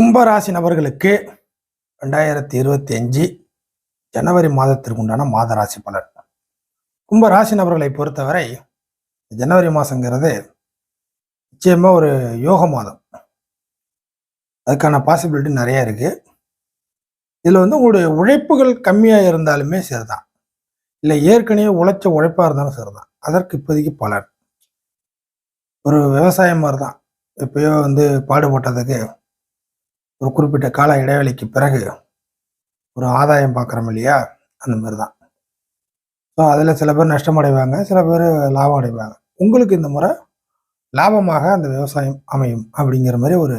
கும்பராசி நபர்களுக்கு ரெண்டாயிரத்தி இருபத்தி அஞ்சு ஜனவரி மாதத்திற்கு உண்டான மாத ராசி பலன். கும்பராசி நபர்களை பொறுத்தவரை ஜனவரி மாதங்கிறது நிச்சயமாக ஒரு யோக மாதம். அதுக்கான பாசிபிலிட்டி நிறைய இருக்குது இதில் வந்து உங்களுடைய உழைப்புகள் கம்மியாக இருந்தாலுமே சரிதான். இல்லை ஏற்கனவே உழைச்ச உழைப்பாக இருந்தாலும் சரிதான். அதற்கு இப்போதைக்கு பலன். ஒரு விவசாயம் மாதிரி தான் எப்பயோ வந்து பாடுபட்டதுக்கு ஒரு குறிப்பிட்ட கால இடைவெளிக்கு பிறகு ஒரு ஆதாயம் பார்க்குறோம் இல்லையா? அந்த மாதிரி தான் ஸோ அதில் சில பேர் நஷ்டம் அடைவாங்க சில பேர் லாபம் அடைவாங்க. உங்களுக்கு இந்த முறை லாபமாக அந்த விவசாயம் அமையும் அப்படிங்கிற மாதிரி ஒரு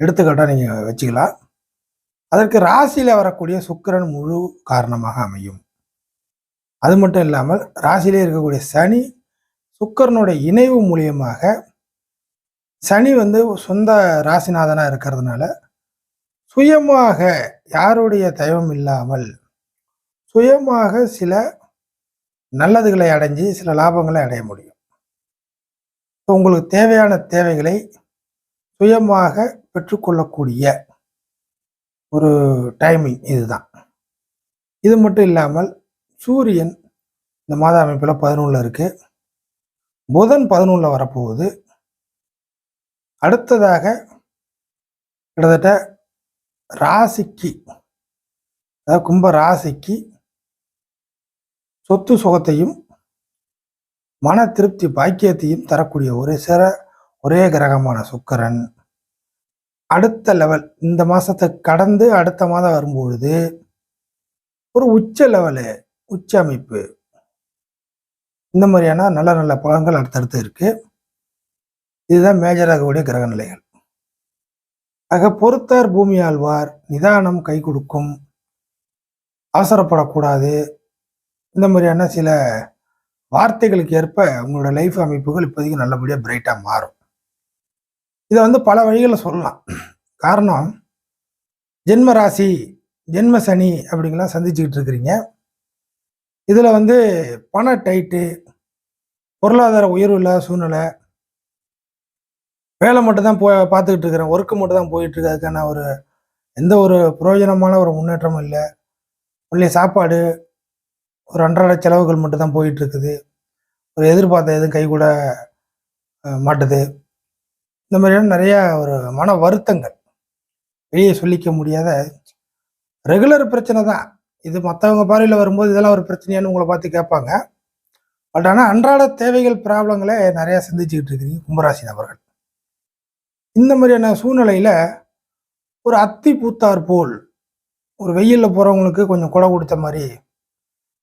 எடுத்துக்காட்டாக நீங்கள் வச்சுக்கலாம். அதற்கு ராசியில் வரக்கூடிய சுக்கரன் முழு காரணமாக அமையும். அது மட்டும் இல்லாமல் ராசியிலே இருக்கக்கூடிய சனி சுக்கரனுடைய இணைவு மூலியமாக சனி வந்து சொந்த ராசிநாதனாக இருக்கிறதுனால சுயமாக யாருடைய தயவும் இல்லாமல் சுயமாக சில நல்லதுகளை அடைஞ்சு சில லாபங்களை அடைய முடியும். இப்போ உங்களுக்கு தேவையான தேவைகளை சுயமாக பெற்றுக்கொள்ளக்கூடிய ஒரு டைமிங் இதுதான். இது மட்டும் இல்லாமல் சூரியன் இந்த மாத அமைப்பில் பதினொன்றில் இருக்குது புதன் பதினொன்றில் வரப்போகுது. அடுத்ததாக கிட்டத்தட்ட ராசிக்கு அதாவது கும்ப ராசிக்கு சொத்து சுகத்தையும் மன திருப்தி பாக்கியத்தையும் தரக்கூடிய ஒரே சிற ஒரே கிரகமான சுக்கரன். அடுத்த லெவல் இந்த மாதத்தை கடந்து அடுத்த மாதம் வரும்பொழுது ஒரு உச்ச லெவலு உச்ச அமைப்பு. இந்த மாதிரியான நல்ல நல்ல பலன்கள் அடுத்தடுத்து இருக்குது இதுதான் மேஜராகக்கூடிய கிரக நிலைகள். ஆக பொறுத்தார் பூமி ஆழ்வார் நிதானம் கை கொடுக்கும் அவசரப்படக்கூடாது. இந்த மாதிரியான சில வார்த்தைகளுக்கு ஏற்ப உங்களோட லைஃப் அமைப்புகள் இப்போதைக்கு நல்லபடியாக பிரைட்டாக மாறும். இதை வந்து பல வழிகளில் சொல்லலாம். காரணம் ஜென்ம ராசி ஜென்ம சனி அப்படிங்கலாம் சந்திச்சுக்கிட்டு இருக்கிறீங்க. இதில் வந்து பண டைட்டு பொருளாதார உயர்வு இல்லாத சூழ்நிலை வேலை மட்டும் தான் போய் பார்த்துக்கிட்டு இருக்கிறேன். ஒர்க்கு மட்டும் தான் போயிட்டு இருக்கு அதுக்கான ஒரு எந்த ஒரு பிரயோஜனமான ஒரு முன்னேற்றமும் இல்லை. உள்ளே சாப்பாடு ஒரு அன்றாட செலவுகள் மட்டும் தான் போயிட்டு இருக்குது ஒரு எதிர்பார்த்த எதுவும் கை கூட மாட்டுது. இந்த மாதிரியான நிறையா ஒரு மன வருத்தங்கள். வெளியே சொல்லிக்க முடியாத ரெகுலர் பிரச்சனை தான். இது மற்றவங்க பார்வையில் வரும்போது இதெல்லாம் ஒரு பிரச்சனையானு உங்களை பார்த்து கேட்பாங்க. பட் ஆனால் அன்றாட தேவைகள் ப்ராப்ளங்களை நிறையா சந்திச்சுக்கிட்டு இருக்கிறீங்க கும்பராசி நபர்கள் இந்த மாதிரியான சூழ்நிலையில் ஒரு அத்தி பூத்தார் போல் ஒரு வெயிலில் போகிறவங்களுக்கு கொஞ்சம் குடை கொடுத்த மாதிரி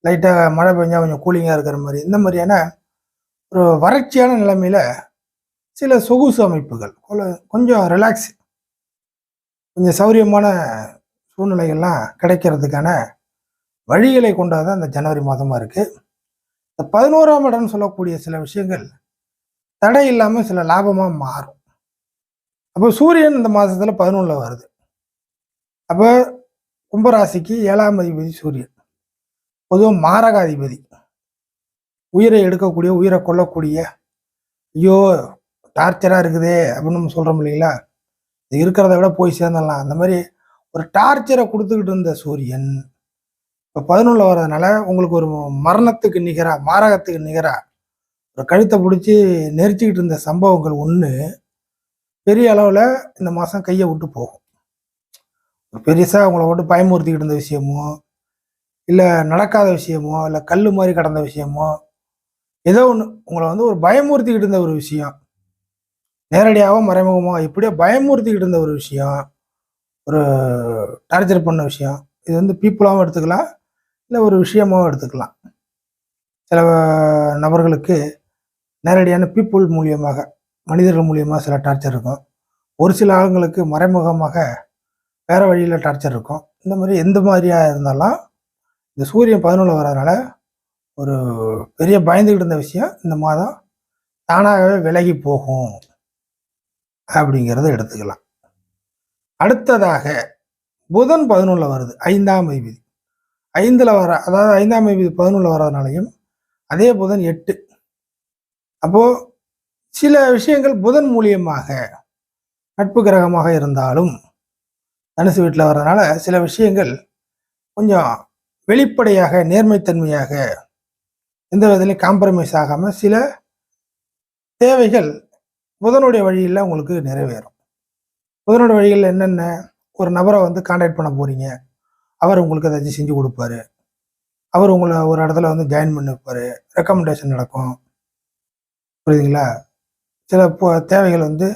லைட்டாக மழை பெஞ்சால் கொஞ்சம் கூலிங்காக இருக்கிற மாதிரி இந்த மாதிரியான ஒரு வறட்சியான நிலைமையில் சில சொகுசு அமைப்புகள் கொஞ்சம் ரிலாக்ஸ் கொஞ்சம் சௌரியமான சூழ்நிலைகள்லாம் கிடைக்கிறதுக்கான வழிகளை கொண்டாதான் அந்த ஜனவரி மாதமாக இருக்குது இந்த பதினோராம் இடம்னு சொல்லக்கூடிய சில விஷயங்கள் தடை இல்லாமல் சில லாபமாக மாறும். அப்போ சூரியன் இந்த மாதத்தில் பதினொன்றில் வருது. அப்போ கும்பராசிக்கு ஏழாம் அதிபதி சூரியன். பொதுவாக மாரகாதிபதி. உயிரை எடுக்கக்கூடிய உயிரை கொல்லக்கூடிய ஐயோ டார்ச்சராக இருக்குதே அப்படின்னு நம்ம சொல்கிறோம் இல்லைங்களா? இது இருக்கிறத விட போய் சேர்ந்துடலாம். அந்த மாதிரி ஒரு டார்ச்சரை கொடுத்துக்கிட்டு இருந்த சூரியன் இப்போ பதினொன்றில் வர்றதுனால உங்களுக்கு ஒரு மரணத்துக்கு நிகராக மாரகத்துக்கு நிகராக ஒரு கழுத்தை பிடிச்சி நெரிச்சிக்கிட்டு இருந்த சம்பவங்கள் ஒன்று பெரிய அளவில் இந்த மாதம் கையை விட்டு போகும். பெருசாக உங்களை விட்டு பயமுறுத்திக்கிட்டு இருந்த விஷயமோ இல்லை நடக்காத விஷயமோ இல்லை கல் மாதிரி கடந்த விஷயமோ ஏதோ ஒன்று உங்களை வந்து ஒரு பயமுறுத்திக்கிட்டு இருந்த ஒரு விஷயம். நேரடியாகவோ மறைமுகமாக இப்படியே பயமுறுத்திக்கிட்டு இருந்த ஒரு விஷயம் ஒரு டார்ச்சர் பண்ண விஷயம் இது வந்து பீப்புளாகவும் எடுத்துக்கலாம் இல்லை ஒரு விஷயமாகவும் எடுத்துக்கலாம். சில நபர்களுக்கு நேரடியான பீப்புள் மூலியமாக மனிதர்கள் மூலியமாக சில டார்ச்சர் இருக்கும். ஒரு சில ஆளுங்களுக்கு மறைமுகமாக வேறு வழியில் டார்ச்சர் இருக்கும். இந்த மாதிரி எந்த மாதிரியாக இருந்தாலும் இந்த சூரியன் பதினொன்று வர்றதுனால ஒரு பெரிய பயந்துக்கிட்டு இருந்த விஷயம் இந்த மாதம் தானாகவே விலகி போகும் அப்படிங்கிறத எடுத்துக்கலாம். அடுத்ததாக புதன் பதினொன்றில் வருது ஐந்தாம் ஐவிதி ஐந்தில் வர அதாவது ஐந்தாம் ஐவிதி பதினொன்றில் வர்றதுனாலையும் அதே புதன் எட்டு. அப்போது சில விஷயங்கள் புதன் மூலியமாக நட்பு கிரகமாக இருந்தாலும் தனுசு வீட்டில் வர்றதுனால சில விஷயங்கள் கொஞ்சம் வெளிப்படையாக நேர்மைத்தன்மையாக எந்த விதத்துலையும் காம்ப்ரமைஸ் ஆகாமல் சில தேவைகள் புதனுடைய வழியில் உங்களுக்கு நிறைவேறும். புதனுடைய வழியில் என்னென்ன ஒரு நபரை வந்து காண்டாக்ட் பண்ண போகிறீங்க அவர் உங்களுக்கு ஏதாச்சும் செஞ்சு கொடுப்பாரு. அவர் உங்களை ஒரு இடத்துல வந்து ஜாயின் பண்ணி ரெக்கமெண்டேஷன் நடக்கும். புரியுதுங்களா? சில தேவைகள் வந்து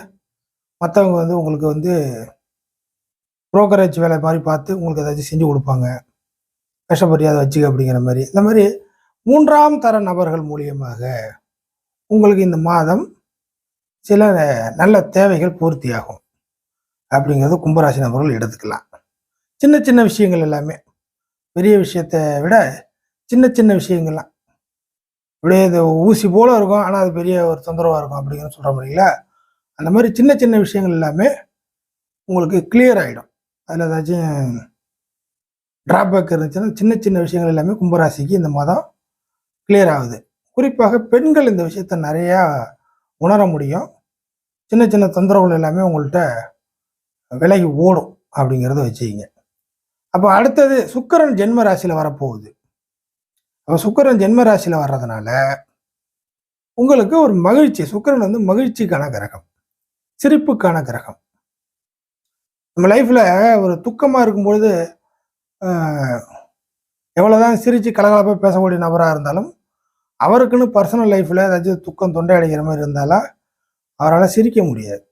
மற்றவங்க வந்து உங்களுக்கு வந்து புரோக்கரேஜ் வேலை மாதிரி பார்த்து உங்களுக்கு ஏதாச்சும் செஞ்சு கொடுப்பாங்க. கஷ்டப்பட்டு அதை வச்சுக்க அப்படிங்கிற மாதிரி. இந்த மாதிரி மூன்றாம் தர நபர்கள் மூலியமாக உங்களுக்கு இந்த மாதம் சில நல்ல தேவைகள் பூர்த்தியாகும் அப்படிங்கிறது கும்பராசி நபர்கள் எடுத்துக்கலாம். சின்ன சின்ன விஷயங்கள் எல்லாமே. பெரிய விஷயத்தை விட சின்ன சின்ன விஷயங்கள்லாம். அப்படியே இது ஊசி போல இருக்கும். ஆனால் அது பெரிய ஒரு தொந்தரவாக இருக்கும் அப்படிங்கிற சொல்கிற முடியல அந்த மாதிரி சின்ன சின்ன விஷயங்கள் எல்லாமே உங்களுக்கு கிளியர் ஆகிடும் அதில் ஏதாச்சும் டிராபேக் இருந்துச்சுன்னா சின்ன சின்ன விஷயங்கள் எல்லாமே கும்பராசிக்கு இந்த மாதம் கிளியர் ஆகுது. குறிப்பாக பெண்கள் இந்த விஷயத்த நிறையா உணர முடியும். சின்ன சின்ன தொந்தரவுகள் எல்லாமே உங்கள்கிட்ட விலகி ஓடும் அப்படிங்கிறத வச்சுக்கிங்க. அப்போ அடுத்தது சுக்கரன் ஜென்ம ராசியில் வரப்போகுது. சுக்கரன் ஜென்ம ராசியில் வர்றதுனால உங்களுக்கு ஒரு மகிழ்ச்சி சுக்கரன் வந்து மகிழ்ச்சிக்கான கிரகம் சிரிப்புக்கான கிரகம். நம்ம லைஃப்பில் ஒரு துக்கமாக இருக்கும்பொழுது எவ்வளோதான் சிரித்து கலகலப்பாக பேசக்கூடிய நபராக இருந்தாலும் அவருக்குன்னு பர்சனல் லைஃப்பில் ஏதாச்சும் துக்கம் தொண்டை அடைக்கிற மாதிரி இருந்தாலும் அவரால் சிரிக்க முடியாது.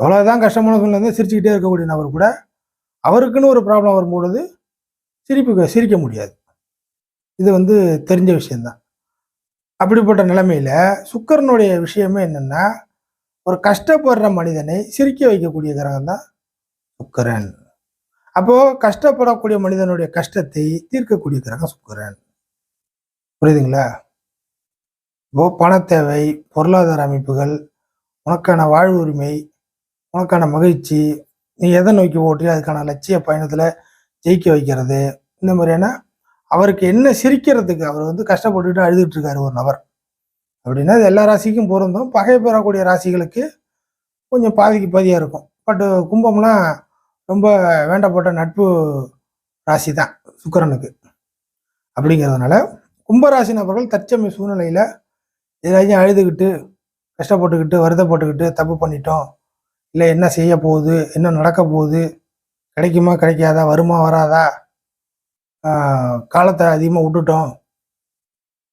எவ்வளோதான் கஷ்டமான சூழ்நிலை சிரிச்சுக்கிட்டே இருக்கக்கூடிய நபர் கூட அவருக்குன்னு ஒரு ப்ராப்ளம் வரும்பொழுது சிரிப்பு சிரிக்க முடியாது. இது வந்து தெரிஞ்ச விஷயந்தான் அப்படிப்பட்ட நிலைமையில் சுக்கரனுடைய விஷயமே என்னென்னா ஒரு கஷ்டப்படுற மனிதனை சிரிக்க வைக்கக்கூடிய கிரகம் தான் சுக்கரன். அப்போது கஷ்டப்படக்கூடிய மனிதனுடைய கஷ்டத்தை தீர்க்கக்கூடிய கிரகம் சுக்கரன். புரியுதுங்களா? இப்போ பண தேவை பொருளாதார அமைப்புகள் உனக்கான வாழ்வு உரிமை உனக்கான மகிழ்ச்சி நீ எதை நோக்கி ஓட்டி அதுக்கான லட்சிய பயணத்தில் ஜெயிக்க வைக்கிறது இந்த மாதிரியான அவருக்கு என்ன சிரிக்கிறதுக்கு அவர் வந்து கஷ்டப்பட்டுட்டு அழுதுட்டு இருக்காரு ஒரு நபர். அப்படின்னா அது எல்லா ராசிக்கும் பொருந்தும். பகை பெறக்கூடிய ராசிகளுக்கு கொஞ்சம் பாதிக்கு பாதியாக இருக்கும். பட் கும்பம்லாம் ரொம்ப வேண்டப்பட்ட நட்பு ராசி தான் சுக்கரனுக்கு. அப்படிங்கிறதுனால கும்பராசி நபர்கள் தற்சமய சூழ்நிலையில் ஏதாச்சும் அழுதுகிட்டு கஷ்டப்பட்டுக்கிட்டு வருத்தப்பட்டுக்கிட்டு தப்பு பண்ணிட்டோம். இல்லை என்ன செய்ய போகுது என்ன நடக்க போகுது கிடைக்குமா? கிடைக்காதா? வருமா? வராதா? காலத்தை அதிகமாக விட்டுட்டோம்.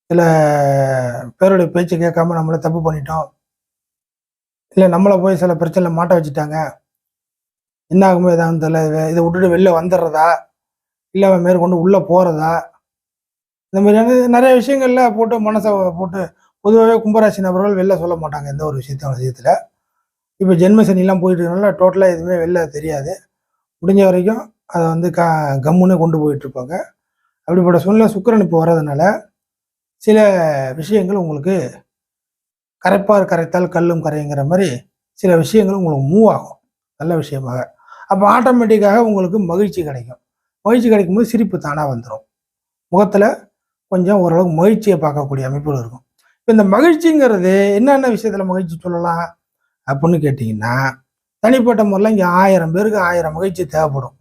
சில பேருடைய பேச்சு கேட்காம நம்மளை தப்பு பண்ணிட்டோம். இல்லை நம்மளை போய் சில பிரச்சனை மாட்ட வச்சுட்டாங்க. என்ன ஆகுமோ ஏதாவது தெரியல. இதை- இதை விட்டுட்டு வெளில வந்துடுறதா? இல்லை அவன் மேற்கொண்டு உள்ளே போகிறதா இந்த மாதிரியான நிறைய விஷயங்கள்ல போட்டு மனசை போட்டு பொதுவாகவே கும்பராசி நபர்கள் வெளில சொல்ல மாட்டாங்க எந்த ஒரு விஷயத்த விஷயத்தில். இப்போ ஜென்ம சனிலாம் போயிட்டு இருக்கனால டோட்டலாக எதுவுமே வெளில தெரியாது. முடிஞ்ச வரைக்கும் அதை வந்து க கம்முன்னே கொண்டு போயிட்டுருப்பாங்க. அப்படிப்பட்ட சூழ்நிலை சுக்கரன் இப்போ வர்றதுனால சில விஷயங்கள் உங்களுக்கு கரைப்பார் கரைத்தால் கல்லும் கரைங்கிற மாதிரி சில விஷயங்கள் உங்களுக்கு மூவ் ஆகும். நல்ல விஷயமாக. அப்போ ஆட்டோமேட்டிக்காக உங்களுக்கு மகிழ்ச்சி கிடைக்கும். மகிழ்ச்சி கிடைக்கும்போது சிரிப்பு தானாக வந்துடும் முகத்தில் கொஞ்சம் ஓரளவுக்கு மகிழ்ச்சியை பார்க்கக்கூடிய அமைப்புகள் இருக்கும். இப்போ இந்த மகிழ்ச்சிங்கிறது என்னென்ன விஷயத்தில் மகிழ்ச்சி சொல்லலாம் அப்படின்னு கேட்டிங்கன்னா தனிப்பட்ட முறையில் இங்கே ஆயிரம் பேருக்கு ஆயிரம் மகிழ்ச்சி தேவைப்படும்.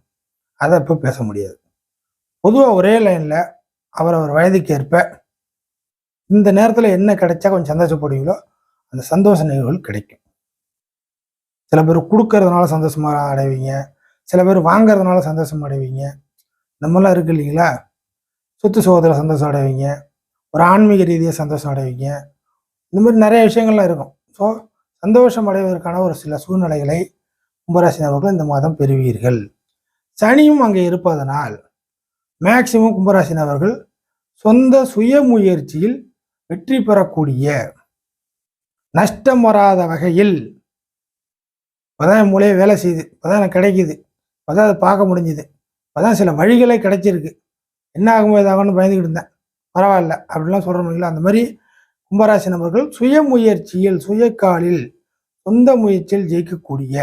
அதை இப்போ பேச முடியாது. பொதுவாக ஒரே லைனில் அவரவர் வயதுக்கு ஏற்ப இந்த நேரத்தில் என்ன கிடைச்சா கொஞ்சம் சந்தோஷப்படுவீங்களோ அந்த சந்தோஷ நிகழ்வுகள் கிடைக்கும். சில பேர் கொடுக்கறதுனால சந்தோஷமாக அடைவீங்க. சில பேர் வாங்குறதுனால சந்தோஷம் அடைவீங்க. இந்த மாதிரிலாம் இருக்கு இல்லைங்களா? சொத்து சுகத்தில் சந்தோஷம் அடைவீங்க. ஒரு ஆன்மீக ரீதியாக சந்தோஷம் அடைவீங்க. இந்த மாதிரி நிறைய விஷயங்கள்லாம் இருக்கும். ஸோ சந்தோஷம் அடைவதற்கான ஒரு சில சூழ்நிலைகளை கும்பராசி நபர்கள் இந்த மாதம் பெறுவீர்கள். சனியும் அங்கே இருப்பதனால் மேக்சிமம் கும்பராசினவர்கள் சொந்த சுய முயற்சியில் வெற்றி பெறக்கூடிய நஷ்டம் வராத வகையில் இப்போதான் என் மூலையே வேலை செய்யுது இப்போதான் எனக்கு கிடைக்குது. இப்போதான் அதை பார்க்க முடிஞ்சுது. இப்போதான் சில வழிகளே கிடைச்சிருக்கு. என்ன ஆகுமோ இதாகும்னு பயந்துக்கிட்டு இருந்தேன். பரவாயில்ல அப்படிலாம் சொல்கிற முடியல. அந்த மாதிரி கும்பராசி நபர்கள் சுய முயற்சியில் சுயக்காலில் சொந்த முயற்சியில் ஜெயிக்கக்கூடிய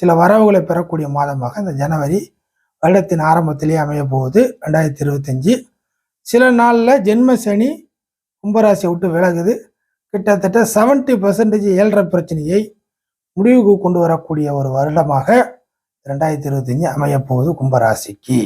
சில வரவுகளை பெறக்கூடிய மாதமாக இந்த ஜனவரி வருடத்தின் ஆரம்பத்திலேயே அமைய போகுது ரெண்டாயிரத்தி இருபத்தஞ்சி. சில நாளில் ஜென்ம சனி கும்பராசியை விட்டு விலகுது. கிட்டத்தட்ட செவன்ட்டி பர்சன்டேஜ் ஏழரை பிரச்சனையை முடிவுக்கு கொண்டு வரக்கூடிய ஒரு வருடமாக ரெண்டாயிரத்தி இருபத்தஞ்சி அமையப்போகுது கும்பராசிக்கு.